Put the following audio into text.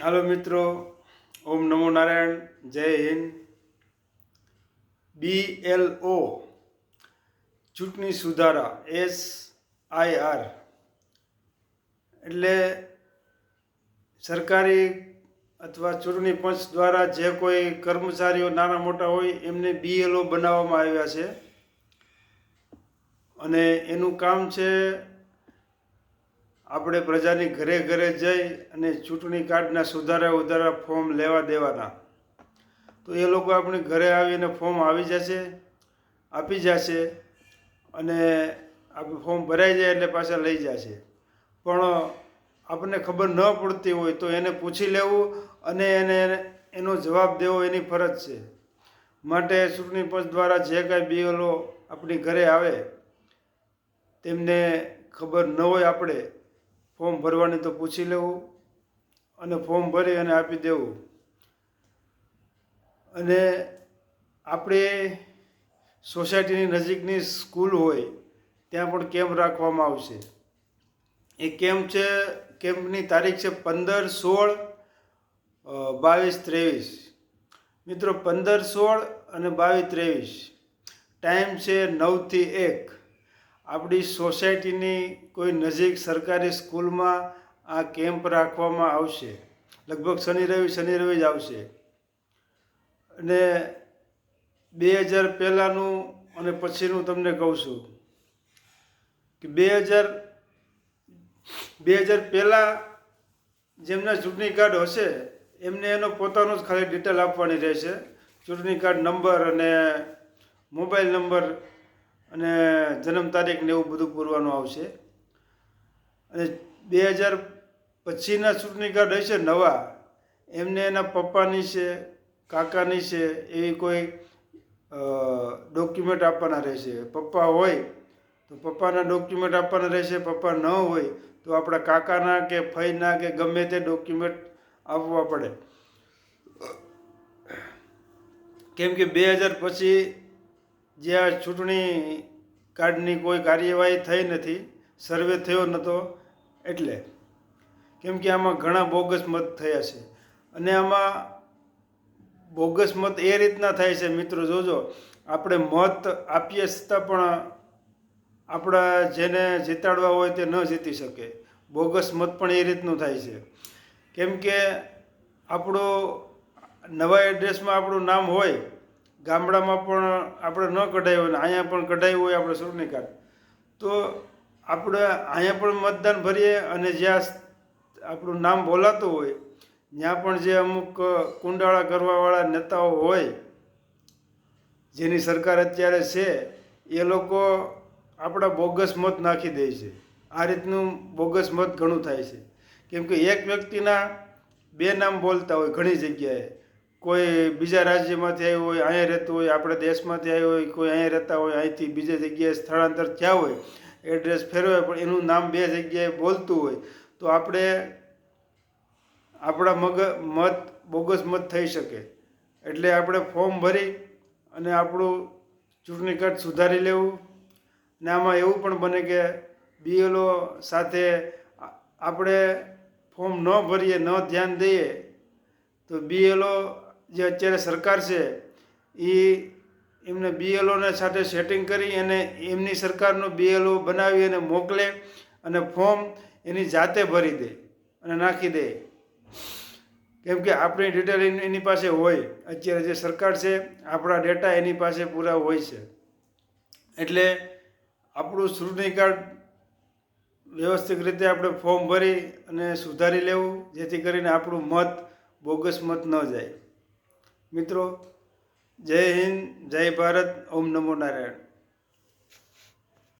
હાલો મિત્રો, ઓમ નમો નારાયણ, જય Hind. B L O ચૂંટણી સુધારા એસ આઈ આર એટલે સરકારી અથવા ચૂંટણી પંચ દ્વારા જે કોઈ કર્મચારીઓ નાના મોટા હોય, એમને બીએલઓ બનાવવામાં આવ્યા છે. અને એનું કામ છે આપણે પ્રજાની ઘરે ઘરે જઈ અને ચૂંટણી કાર્ડના સુધારા ઉધારા ફોર્મ લેવા દેવાના. તો એ લોકો આપણી ઘરે આવીને ફોર્મ આવી જશે, આપી જશે અને આપણે ફોર્મ ભરાઈ જાય એટલે પાછા લઈ જશે. પણ આપણને ખબર ન પડતી હોય તો એને પૂછી લેવું અને એને એનો જવાબ દેવો એની ફરજ છે. માટે ચૂંટણી પંચ દ્વારા જે કાંઈ બીએલઓ આપણી ઘરે આવે, તેમને ખબર ન હોય આપણે ફોર્મ ભરવાની તો પૂછી લેવું અને ફોર્મ ભરી અને આપી દેવું. અને આપણે સોસાયટીની નજીકની સ્કૂલ હોય ત્યાં પણ કેમ્પ રાખવામાં આવશે. એ કેમ્પ છે, કેમ્પની તારીખ છે પંદર સોળ બાવીસ ત્રેવીસ. મિત્રો, પંદર સોળ અને બાવીસ ત્રેવીસ. ટાઈમ છે નવથી એક. આપણી સોસાયટીની કોઈ નજીક સરકારી સ્કૂલમાં આ કેમ્પ રાખવામાં આવશે. લગભગ શનિ રવિ શનિ રવિ જ આવશે. અને બે હજાર પહેલાંનું અને પછીનું તમને કહું છું કે બે હજાર બે હજાર પહેલાં જેમના ચૂંટણી કાર્ડ હશે, એમને એનો પોતાનો જ ખાલી ડિટેલ આપવાની રહેશે. ચૂંટણી કાર્ડ નંબર અને મોબાઈલ નંબર અને જન્મ તારીખ ને એવું બધું પૂરવાનું આવશે. અને બે હજાર પછીના ચૂંટણી કાર્ડ હશે નવા. એમને એના પપ્પાની છે, કાકાની છે, એવી કોઈ ડોક્યુમેન્ટ આપવાના રહેશે. પપ્પા હોય તો પપ્પાના ડોક્યુમેન્ટ આપવાના રહેશે, પપ્પા ન હોય તો આપણા કાકાના કે ફઈના કે ગમે તે ડોક્યુમેન્ટ આપવા પડે. કેમ કે બે હજાર પછી જે આ ચૂંટણી કાર્ડની કોઈ કાર્યવાહી થઈ નથી, સર્વે થયો નહોતો એટલે કેમ કે આમાં ઘણા બોગસ મત થયા છે. અને આમાં બોગસ મત એ રીતના થાય છે, મિત્રો જોજો, આપણે મત આપીએ છતાં પણ આપણા જેને જીતાડવા હોય તે ન જીતી શકે. બોગસ મત પણ એ રીતનું થાય છે. કેમ કે આપણું નવા એડ્રેસમાં આપણું નામ હોય ગામડામાં પણ આપણે ન કઢાયું હોય અહીંયા પણ કઢાયું હોય આપણે ચૂંટણી કાર્ડ તો આપણે અહીંયા પણ મતદાન ભરીએ અને જ્યાં આપણું નામ બોલાતું હોય, ત્યાં પણ જે અમુક કુંડાળા કરવાવાળા નેતાઓ હોય, જેની સરકાર અત્યારે છે, એ લોકો આપણા બોગસ મત નાખી દે છે. આ રીતનું બોગસ મત ઘણું થાય છે. કેમ કે એક વ્યક્તિના બે નામ બોલતા હોય ઘણી જગ્યાએ. કોઈ બીજા રાજ્યમાંથી આવ્યું હોય, અહીંયા રહેતું હોય, આપણા દેશમાંથી આવ્યું હોય, કોઈ અહીંયા રહેતા હોય, અહીંથી બીજી જગ્યાએ સ્થળાંતર થયા હોય, એડ્રેસ ફેરવે પણ એનું નામ બે જગ્યાએ બોલતું હોય, તો આપણે આપણા મગ, મત, બોગસ મત થઈ શકે. એટલે આપણે ફોર્મ ભરી અને આપણું ચૂંટણી કાર્ડ સુધારી લેવું. ને આમાં એવું પણ બને કે બીએલઓ સાથે આપણે ફોર્મ ન ભરીએ, ન ધ્યાન દઈએ, તો બીએલઓ જે અત્યારે સરકાર છે એ એમને બીએલઓને સાથે સેટિંગ કરી અને એમની સરકારનો બીએલઓ બનાવી અને મોકલે અને ફોર્મ એની જાતે ભરી દે અને નાખી દે. કેમ કે આપણી ડિટેલ એની પાસે હોય. અત્યારે જે સરકાર છે, આપણા ડેટા એની પાસે પૂરા હોય છે. એટલે આપણું ચૂંટણી કાર્ડ વ્યવસ્થિત રીતે આપણે ફોર્મ ભરી અને સુધારી લેવું, જેથી કરીને આપણું મત બોગસ મત ન જાય. મિત્રો જય હિન્દ જય ભારત ઓમ નમો નારાયણ.